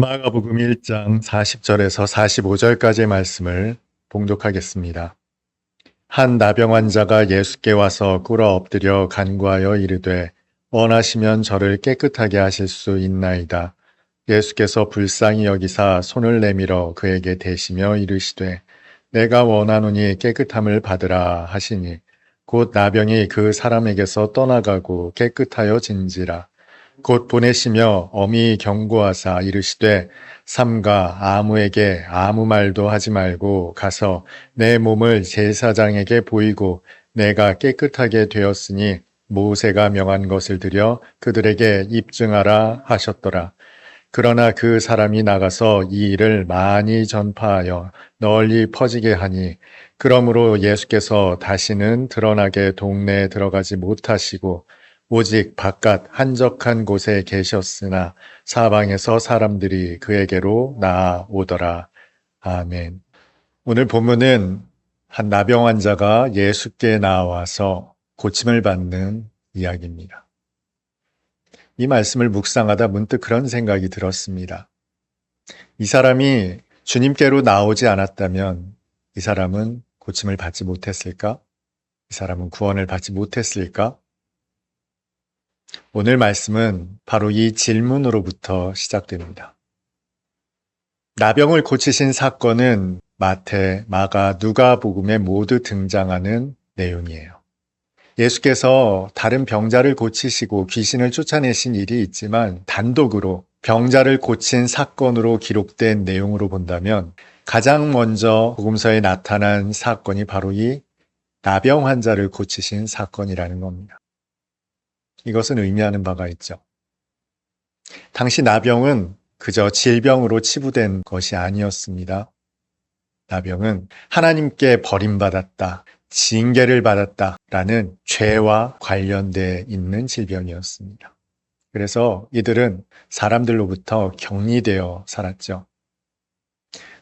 마가복음 1장 40절에서 45절까지의 말씀을 봉독하겠습니다. 한 나병 환자가 예수께 와서 꿇어 엎드려 간구하여 이르되 원하시면 저를 깨끗하게 하실 수 있나이다. 예수께서 불쌍히 여기사 손을 내밀어 그에게 대시며 이르시되 내가 원하노니 깨끗함을 받으라 하시니 곧 나병이 그 사람에게서 떠나가고 깨끗하여 진지라. 곧 보내시며 어미 경고하사 이르시되 삼가 아무에게 아무 말도 하지 말고 가서 내 몸을 제사장에게 보이고 내가 깨끗하게 되었으니 모세가 명한 것을 들여 그들에게 입증하라 하셨더라. 그러나 그 사람이 나가서 이 일을 많이 전파하여 널리 퍼지게 하니 그러므로 예수께서 다시는 드러나게 동네에 들어가지 못하시고 오직 바깥 한적한 곳에 계셨으나 사방에서 사람들이 그에게로 나아오더라. 아멘. 오늘 본문은 한 나병 환자가 예수께 나와서 고침을 받는 이야기입니다. 이 말씀을 묵상하다 문득 그런 생각이 들었습니다. 이 사람이 주님께로 나오지 않았다면 이 사람은 고침을 받지 못했을까? 이 사람은 구원을 받지 못했을까? 오늘 말씀은 바로 이 질문으로부터 시작됩니다. 나병을 고치신 사건은 마태, 마가, 누가복음에 모두 등장하는 내용이에요. 예수께서 다른 병자를 고치시고 귀신을 쫓아내신 일이 있지만 단독으로 병자를 고친 사건으로 기록된 내용으로 본다면 가장 먼저 복음서에 나타난 사건이 바로 이 나병 환자를 고치신 사건이라는 겁니다. 이것은 의미하는 바가 있죠. 당시 나병은 그저 질병으로 치부된 것이 아니었습니다. 나병은 하나님께 버림받았다, 징계를 받았다 라는 죄와 관련돼 있는 질병이었습니다. 그래서 이들은 사람들로부터 격리되어 살았죠.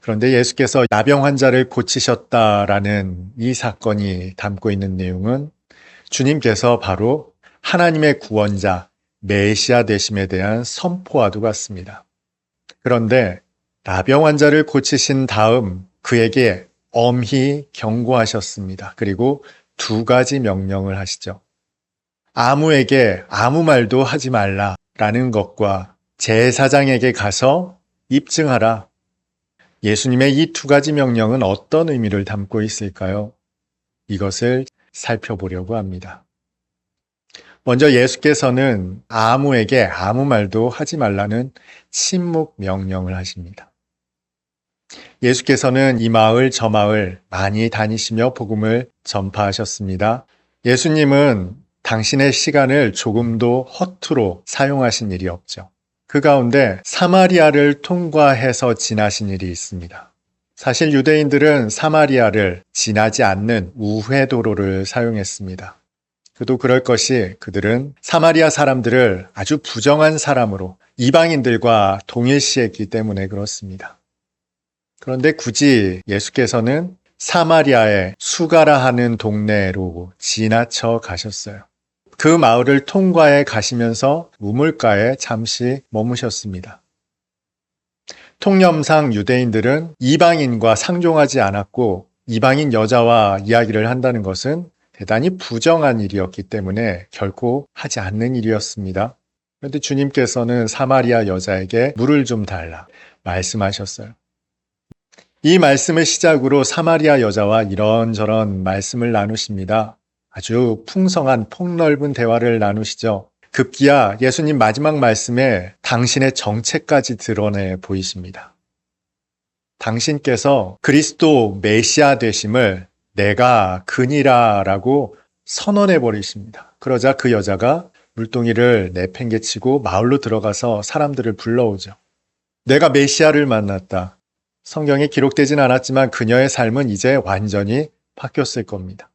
그런데 예수께서 나병 환자를 고치셨다라는 이 사건이 담고 있는 내용은 주님께서 바로 하나님의 구원자, 메시아 되심에 대한 선포와도 같습니다. 그런데 나병 환자를 고치신 다음 그에게 엄히 경고하셨습니다. 그리고 두 가지 명령을 하시죠. 아무에게 아무 말도 하지 말라라는 것과 제사장에게 가서 입증하라. 예수님의 이 두 가지 명령은 어떤 의미를 담고 있을까요? 이것을 살펴보려고 합니다. 먼저 예수께서는 아무에게 아무 말도 하지 말라는 침묵 명령을 하십니다. 예수께서는 이 마을 저 마을 많이 다니시며 복음을 전파하셨습니다. 예수님은 당신의 시간을 조금도 허투루 사용하신 일이 없죠. 그 가운데 사마리아를 통과해서 지나신 일이 있습니다. 사실 유대인들은 사마리아를 지나지 않는 우회 도로를 사용했습니다. 그도 그럴 것이 그들은 사마리아 사람들을 아주 부정한 사람으로 이방인들과 동일시했기 때문에 그렇습니다. 그런데 굳이 예수께서는 사마리아의 수가라 하는 동네로 지나쳐 가셨어요. 그 마을을 통과해 가시면서 우물가에 잠시 머무셨습니다. 통념상 유대인들은 이방인과 상종하지 않았고 이방인 여자와 이야기를 한다는 것은 대단히 부정한 일이었기 때문에 결코 하지 않는 일이었습니다. 그런데 주님께서는 사마리아 여자에게 물을 좀 달라 말씀하셨어요. 이 말씀을 시작으로 사마리아 여자와 이런저런 말씀을 나누십니다. 아주 풍성한 폭넓은 대화를 나누시죠. 급기야 예수님 마지막 말씀에 당신의 정체까지 드러내 보이십니다. 당신께서 그리스도 메시아 되심을 내가 그니라라고 선언해 버리십니다. 그러자 그 여자가 물동이를 내팽개치고 마을로 들어가서 사람들을 불러오죠. 내가 메시아를 만났다. 성경에 기록되진 않았지만 그녀의 삶은 이제 완전히 바뀌었을 겁니다.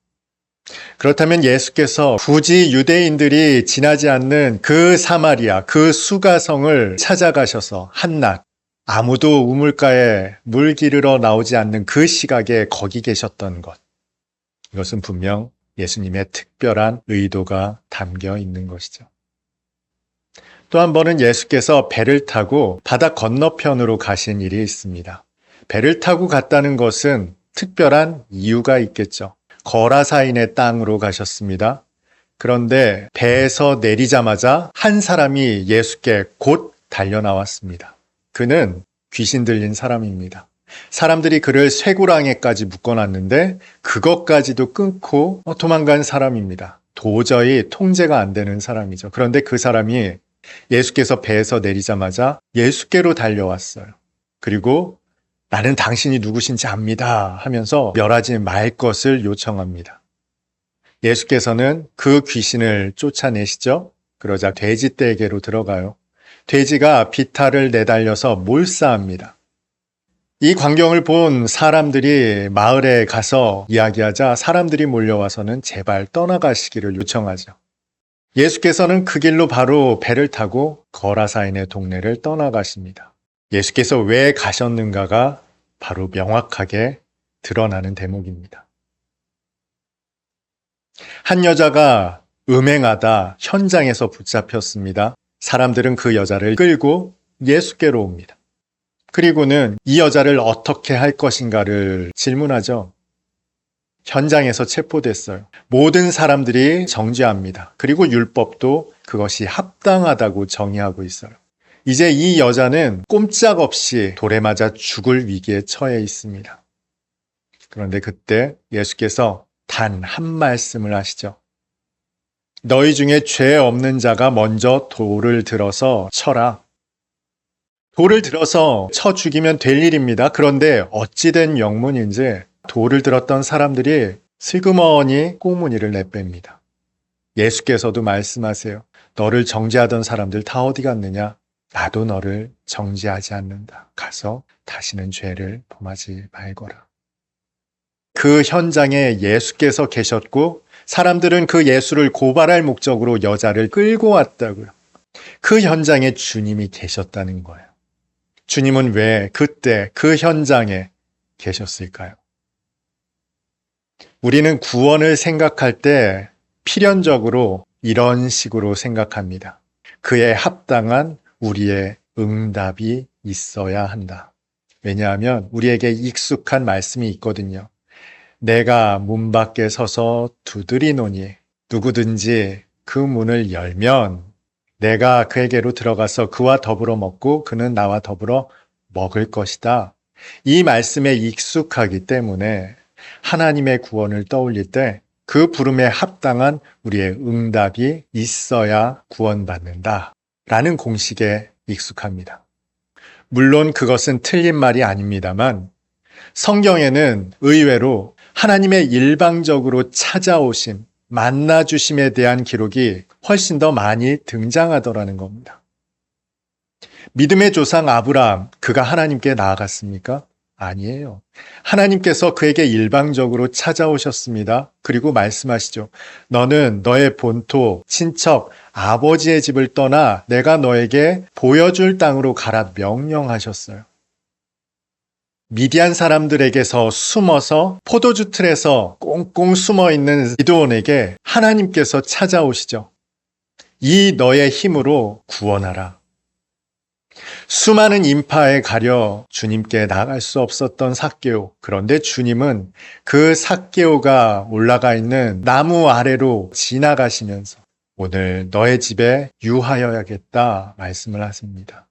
그렇다면 예수께서 굳이 유대인들이 지나지 않는 그 사마리아, 그 수가성을 찾아가셔서 한낮 아무도 우물가에 물 기르러 나오지 않는 그 시각에 거기 계셨던 것. 이것은 분명 예수님의 특별한 의도가 담겨 있는 것이죠. 또 한 번은 예수께서 배를 타고 바다 건너편으로 가신 일이 있습니다. 배를 타고 갔다는 것은 특별한 이유가 있겠죠. 거라사인의 땅으로 가셨습니다. 그런데 배에서 내리자마자 한 사람이 예수께 곧 달려 나왔습니다. 그는 귀신 들린 사람입니다. 사람들이 그를 쇠고랑에까지 묶어놨는데 그것까지도 끊고 도망간 사람입니다. 도저히 통제가 안 되는 사람이죠. 그런데 그 사람이 예수께서 배에서 내리자마자 예수께로 달려왔어요. 그리고 나는 당신이 누구신지 압니다 하면서 멸하지 말 것을 요청합니다. 예수께서는 그 귀신을 쫓아내시죠. 그러자 돼지 떼에게로 들어가요. 돼지가 비탈을 내달려서 몰사합니다. 이 광경을 본 사람들이 마을에 가서 이야기하자 사람들이 몰려와서는 제발 떠나가시기를 요청하죠. 예수께서는 그 길로 바로 배를 타고 거라사인의 동네를 떠나가십니다. 예수께서 왜 가셨는가가 바로 명확하게 드러나는 대목입니다. 한 여자가 음행하다 현장에서 붙잡혔습니다. 사람들은 그 여자를 끌고 예수께로 옵니다. 그리고는 이 여자를 어떻게 할 것인가를 질문하죠. 현장에서 체포됐어요. 모든 사람들이 정죄합니다. 그리고 율법도 그것이 합당하다고 정의하고 있어요. 이제 이 여자는 꼼짝없이 돌에 맞아 죽을 위기에 처해 있습니다. 그런데 그때 예수께서 단 한 말씀을 하시죠. 너희 중에 죄 없는 자가 먼저 돌을 들어서 쳐라. 돌을 들어서 쳐 죽이면 될 일입니다. 그런데 어찌된 영문인지 돌을 들었던 사람들이 슬그머니 꼬무니를 내뺍니다. 예수께서도 말씀하세요. 너를 정죄하던 사람들 다 어디 갔느냐? 나도 너를 정죄하지 않는다. 가서 다시는 죄를 범하지 말거라. 그 현장에 예수께서 계셨고 사람들은 그 예수를 고발할 목적으로 여자를 끌고 왔다고요. 그 현장에 주님이 계셨다는 거예요. 주님은 왜 그때 그 현장에 계셨을까요? 우리는 구원을 생각할 때 필연적으로 이런 식으로 생각합니다. 그에 합당한 우리의 응답이 있어야 한다. 왜냐하면 우리에게 익숙한 말씀이 있거든요. 내가 문 밖에 서서 두드리노니 누구든지 그 문을 열면 내가 그에게로 들어가서 그와 더불어 먹고 그는 나와 더불어 먹을 것이다. 이 말씀에 익숙하기 때문에 하나님의 구원을 떠올릴 때 그 부름에 합당한 우리의 응답이 있어야 구원받는다. 라는 공식에 익숙합니다. 물론 그것은 틀린 말이 아닙니다만 성경에는 의외로 하나님의 일방적으로 찾아오심, 만나 주심에 대한 기록이 훨씬 더 많이 등장하더라는 겁니다. 믿음의 조상 아브라함, 그가 하나님께 나아갔습니까? 아니에요. 하나님께서 그에게 일방적으로 찾아오셨습니다. 그리고 말씀하시죠. 너는 너의 본토, 친척, 아버지의 집을 떠나 내가 너에게 보여줄 땅으로 가라 명령하셨어요. 미디안 사람들에게서 숨어서 포도주 틀에서 꽁꽁 숨어 있는 기도원에게 하나님께서 찾아오시죠. 이 너의 힘으로 구원하라. 수많은 인파에 가려 주님께 나갈 수 없었던 삭개오. 그런데 주님은 그 삭개오가 올라가 있는 나무 아래로 지나가시면서 오늘 너의 집에 유하여야겠다 말씀을 하십니다.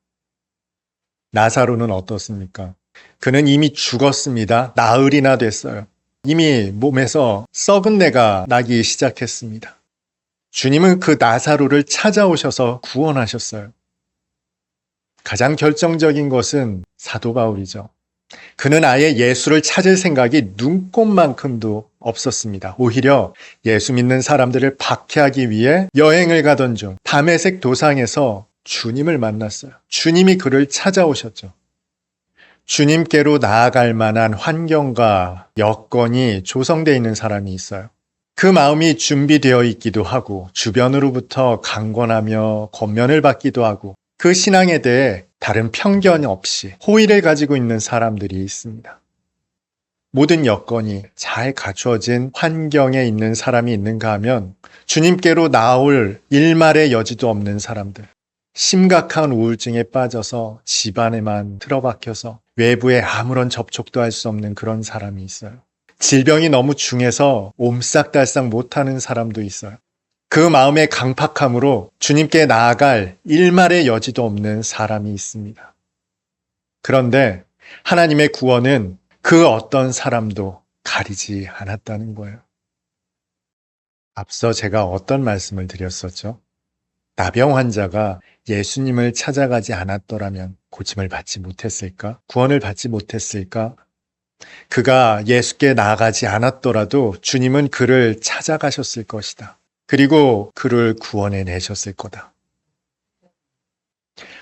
나사로는 어떻습니까? 그는 이미 죽었습니다. 나흘이나 됐어요. 이미 몸에서 썩은 내가 나기 시작했습니다. 주님은 그 나사로를 찾아오셔서 구원하셨어요. 가장 결정적인 것은 사도 바울이죠. 그는 아예 예수를 찾을 생각이 눈꼽만큼도 없었습니다. 오히려 예수 믿는 사람들을 박해하기 위해 여행을 가던 중 담에색 도상에서 주님을 만났어요. 주님이 그를 찾아오셨죠. 주님께로 나아갈 만한 환경과 여건이 조성되어 있는 사람이 있어요. 그 마음이 준비되어 있기도 하고 주변으로부터 강권하며 권면을 받기도 하고 그 신앙에 대해 다른 편견 없이 호의를 가지고 있는 사람들이 있습니다. 모든 여건이 잘 갖추어진 환경에 있는 사람이 있는가 하면 주님께로 나올 일말의 여지도 없는 사람들, 심각한 우울증에 빠져서 집안에만 틀어박혀서 외부에 아무런 접촉도 할 수 없는 그런 사람이 있어요. 질병이 너무 중해서 옴싹달싹 못하는 사람도 있어요. 그 마음의 강팍함으로 주님께 나아갈 일말의 여지도 없는 사람이 있습니다. 그런데 하나님의 구원은 그 어떤 사람도 가리지 않았다는 거예요. 앞서 제가 어떤 말씀을 드렸었죠? 나병 환자가 예수님을 찾아가지 않았더라면 고침을 받지 못했을까? 구원을 받지 못했을까? 그가 예수께 나아가지 않았더라도 주님은 그를 찾아가셨을 것이다. 그리고 그를 구원해 내셨을 거다.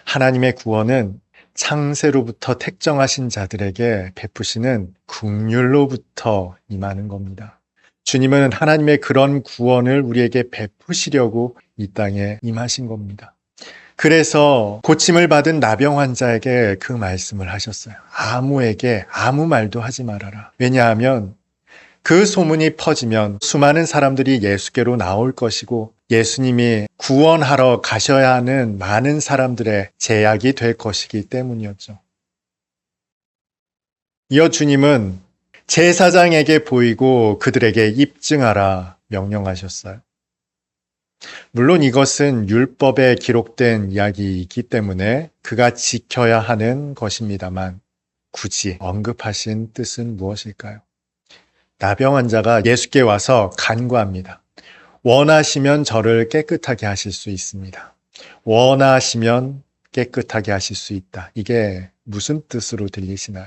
하나님의 구원은 창세로부터 택정하신 자들에게 베푸시는 국률로부터 임하는 겁니다. 주님은 하나님의 그런 구원을 우리에게 베푸시려고 이 땅에 임하신 겁니다. 그래서 고침을 받은 나병 환자에게 그 말씀을 하셨어요. 아무에게 아무 말도 하지 말아라. 왜냐하면 그 소문이 퍼지면 수많은 사람들이 예수께로 나올 것이고 예수님이 구원하러 가셔야 하는 많은 사람들의 제약이 될 것이기 때문이었죠. 이어 주님은 제사장에게 보이고 그들에게 입증하라 명령하셨어요. 물론 이것은 율법에 기록된 이야기이기 때문에 그가 지켜야 하는 것입니다만 굳이 언급하신 뜻은 무엇일까요? 나병 환자가 예수께 와서 간구합니다. 원하시면 저를 깨끗하게 하실 수 있습니다. 원하시면 깨끗하게 하실 수 있다. 이게 무슨 뜻으로 들리시나요?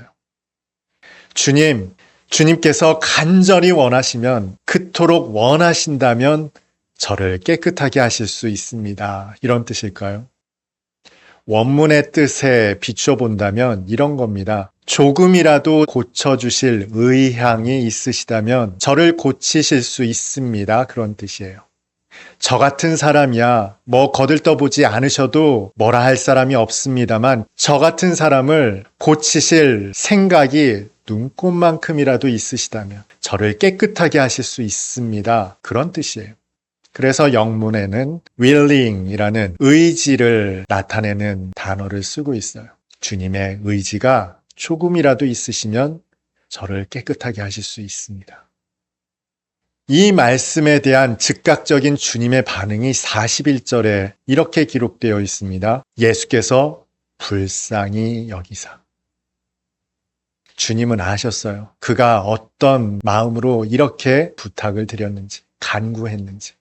주님, 주님께서 간절히 원하시면, 그토록 원하신다면 저를 깨끗하게 하실 수 있습니다. 이런 뜻일까요? 원문의 뜻에 비춰본다면 이런 겁니다. 조금이라도 고쳐주실 의향이 있으시다면 저를 고치실 수 있습니다. 그런 뜻이에요. 저 같은 사람이야 뭐 거들떠보지 않으셔도 뭐라 할 사람이 없습니다만 저 같은 사람을 고치실 생각이 눈꽃만큼이라도 있으시다면 저를 깨끗하게 하실 수 있습니다. 그런 뜻이에요. 그래서 영문에는 willing이라는 의지를 나타내는 단어를 쓰고 있어요. 주님의 의지가 조금이라도 있으시면 저를 깨끗하게 하실 수 있습니다. 이 말씀에 대한 즉각적인 주님의 반응이 41절에 이렇게 기록되어 있습니다. 예수께서 불쌍히 여기사. 주님은 아셨어요. 그가 어떤 마음으로 이렇게 부탁을 드렸는지, 간구했는지.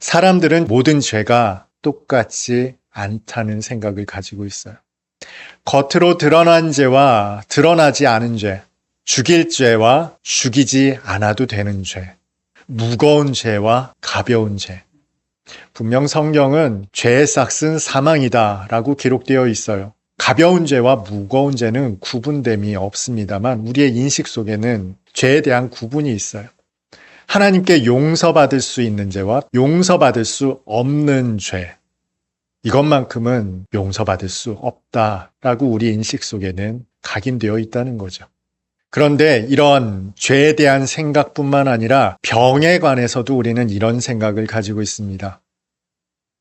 사람들은 모든 죄가 똑같지 않다는 생각을 가지고 있어요. 겉으로 드러난 죄와 드러나지 않은 죄, 죽일 죄와 죽이지 않아도 되는 죄, 무거운 죄와 가벼운 죄. 분명 성경은 죄의 싹은 사망이다 라고 기록되어 있어요. 가벼운 죄와 무거운 죄는 구분됨이 없습니다만 우리의 인식 속에는 죄에 대한 구분이 있어요. 하나님께 용서받을 수 있는 죄와 용서받을 수 없는 죄. 이것만큼은 용서받을 수 없다라고 우리 인식 속에는 각인되어 있다는 거죠. 그런데 이런 죄에 대한 생각뿐만 아니라 병에 관해서도 우리는 이런 생각을 가지고 있습니다.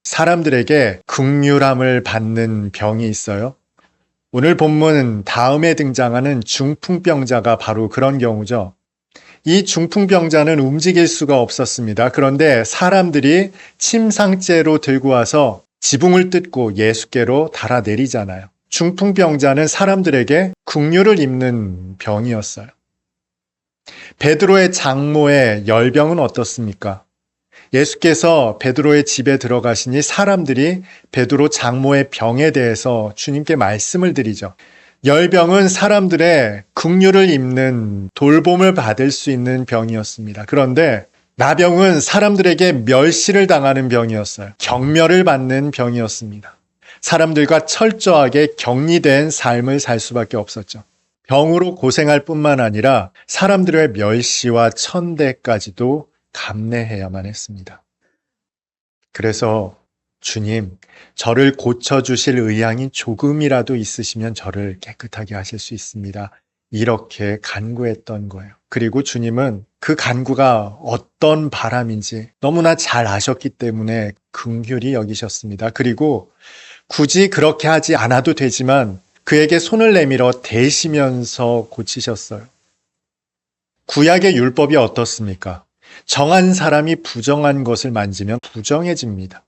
사람들에게 극률함을 받는 병이 있어요. 오늘 본문 다음에 등장하는 중풍병자가 바로 그런 경우죠. 이 중풍병자는 움직일 수가 없었습니다. 그런데 사람들이 침상째로 들고 와서 지붕을 뜯고 예수께로 달아내리잖아요. 중풍병자는 사람들에게 국류를 입는 병이었어요. 베드로의 장모의 열병은 어떻습니까? 예수께서 베드로의 집에 들어가시니 사람들이 베드로 장모의 병에 대해서 주님께 말씀을 드리죠. 열병은 사람들의 국류를 입는 돌봄을 받을 수 있는 병이었습니다. 그런데 나병은 사람들에게 멸시를 당하는 병이었어요. 경멸을 받는 병이었습니다. 사람들과 철저하게 격리된 삶을 살 수밖에 없었죠. 병으로 고생할 뿐만 아니라 사람들의 멸시와 천대까지도 감내해야만 했습니다. 그래서 주님, 저를 고쳐주실 의향이 조금이라도 있으시면 저를 깨끗하게 하실 수 있습니다. 이렇게 간구했던 거예요. 그리고 주님은 그 간구가 어떤 바람인지 너무나 잘 아셨기 때문에 긍휼히 여기셨습니다. 그리고 굳이 그렇게 하지 않아도 되지만 그에게 손을 내밀어 대시면서 고치셨어요. 구약의 율법이 어떻습니까? 정한 사람이 부정한 것을 만지면 부정해집니다.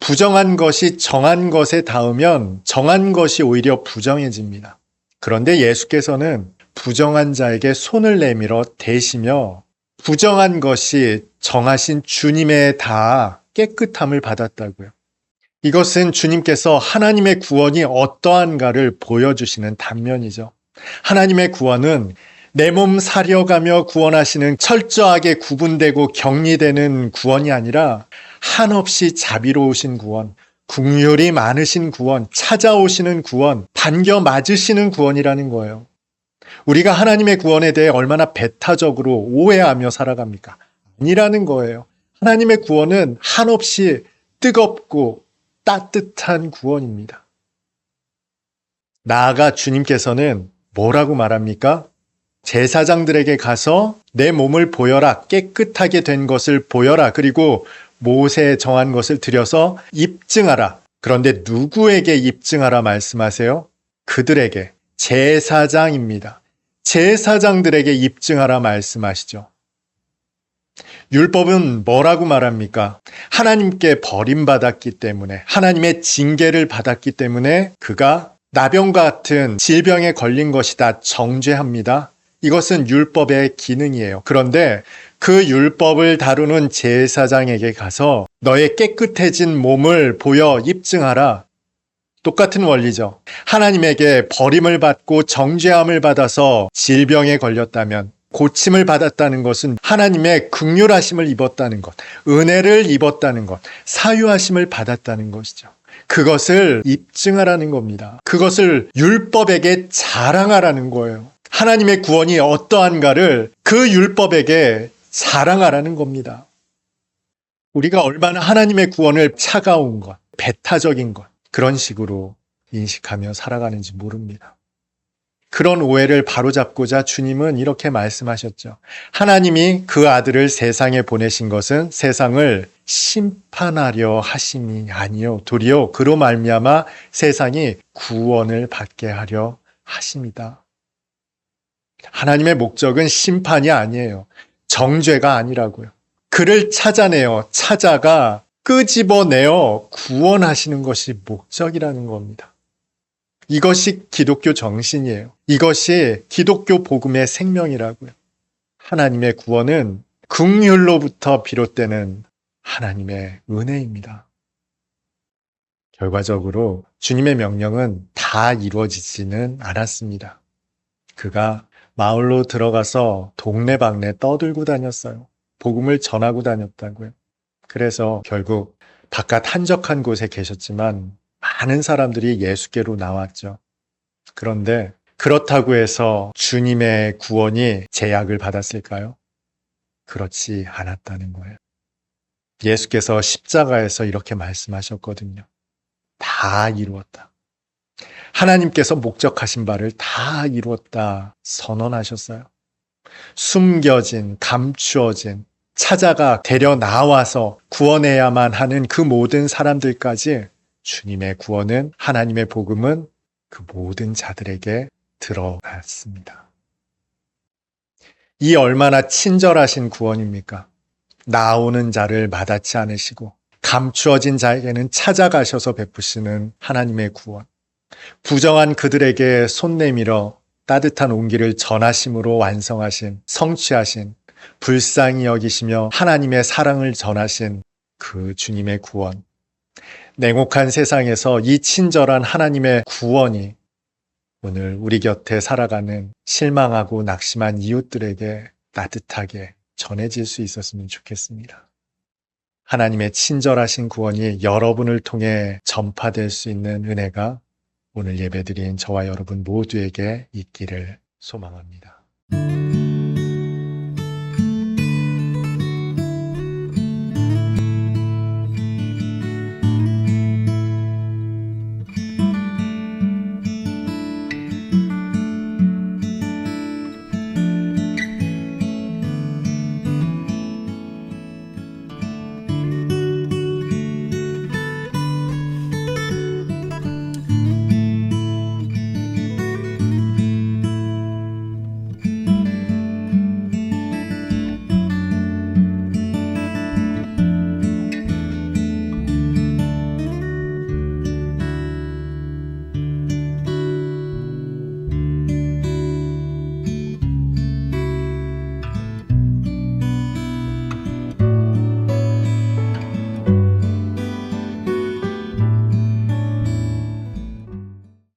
부정한 것이 정한 것에 닿으면 정한 것이 오히려 부정해집니다. 그런데 예수께서는 부정한 자에게 손을 내밀어 대시며 부정한 것이 정하신 주님의 다 깨끗함을 받았다고요. 이것은 주님께서 하나님의 구원이 어떠한가를 보여주시는 단면이죠. 하나님의 구원은 내 몸 사려가며 구원하시는 철저하게 구분되고 격리되는 구원이 아니라 한없이 자비로우신 구원, 국률이 많으신 구원, 찾아오시는 구원, 반겨 맞으시는 구원이라는 거예요. 우리가 하나님의 구원에 대해 얼마나 배타적으로 오해하며 살아갑니까? 아니라는 거예요. 하나님의 구원은 한없이 뜨겁고 따뜻한 구원입니다. 나아가 주님께서는 뭐라고 말합니까? 제사장들에게 가서 내 몸을 보여라. 깨끗하게 된 것을 보여라. 그리고 모세에 정한 것을 들여서 입증하라. 그런데 누구에게 입증하라 말씀하세요? 그들에게 제사장입니다. 제사장들에게 입증하라 말씀하시죠. 율법은 뭐라고 말합니까? 하나님께 버림받았기 때문에, 하나님의 징계를 받았기 때문에 그가 나병과 같은 질병에 걸린 것이다 정죄합니다. 이것은 율법의 기능이에요. 그런데 그 율법을 다루는 제사장에게 가서 너의 깨끗해진 몸을 보여 입증하라. 똑같은 원리죠. 하나님에게 버림을 받고 정죄함을 받아서 질병에 걸렸다면 고침을 받았다는 것은 하나님의 극률하심을 입었다는 것, 은혜를 입었다는 것, 사유하심을 받았다는 것이죠. 그것을 입증하라는 겁니다. 그것을 율법에게 자랑하라는 거예요. 하나님의 구원이 어떠한가를 그 율법에게 자랑하라는 겁니다. 우리가 얼마나 하나님의 구원을 차가운 것, 배타적인 것, 그런 식으로 인식하며 살아가는지 모릅니다. 그런 오해를 바로잡고자 주님은 이렇게 말씀하셨죠. 하나님이 그 아들을 세상에 보내신 것은 세상을 심판하려 하심이 아니요 도리어 그로 말미암아 세상이 구원을 받게 하려 하심이다. 하나님의 목적은 심판이 아니에요. 정죄가 아니라고요. 그를 찾아내어 찾아가 끄집어내어 구원하시는 것이 목적이라는 겁니다. 이것이 기독교 정신이에요. 이것이 기독교 복음의 생명이라고요. 하나님의 구원은 긍휼로부터 비롯되는 하나님의 은혜입니다. 결과적으로 주님의 명령은 다 이루어지지는 않았습니다. 그가 마을로 들어가서 동네방네 떠들고 다녔어요. 복음을 전하고 다녔다고요. 그래서 결국 바깥 한적한 곳에 계셨지만 많은 사람들이 예수께로 나왔죠. 그런데 그렇다고 해서 주님의 구원이 제약을 받았을까요? 그렇지 않았다는 거예요. 예수께서 십자가에서 이렇게 말씀하셨거든요. 다 이루었다. 하나님께서 목적하신 바를 다 이루었다 선언하셨어요. 숨겨진, 감추어진, 찾아가 데려 나와서 구원해야만 하는 그 모든 사람들까지 주님의 구원은 하나님의 복음은 그 모든 자들에게 들어갔습니다. 이 얼마나 친절하신 구원입니까? 나오는 자를 마다치 않으시고 감추어진 자에게는 찾아가셔서 베푸시는 하나님의 구원. 부정한 그들에게 손 내밀어 따뜻한 온기를 전하심으로 완성하신 성취하신 불쌍히 여기시며 하나님의 사랑을 전하신 그 주님의 구원. 냉혹한 세상에서 이 친절한 하나님의 구원이 오늘 우리 곁에 살아가는 실망하고 낙심한 이웃들에게 따뜻하게 전해질 수 있었으면 좋겠습니다. 하나님의 친절하신 구원이 여러분을 통해 전파될 수 있는 은혜가 오늘 예배드린 저와 여러분 모두에게 있기를 소망합니다.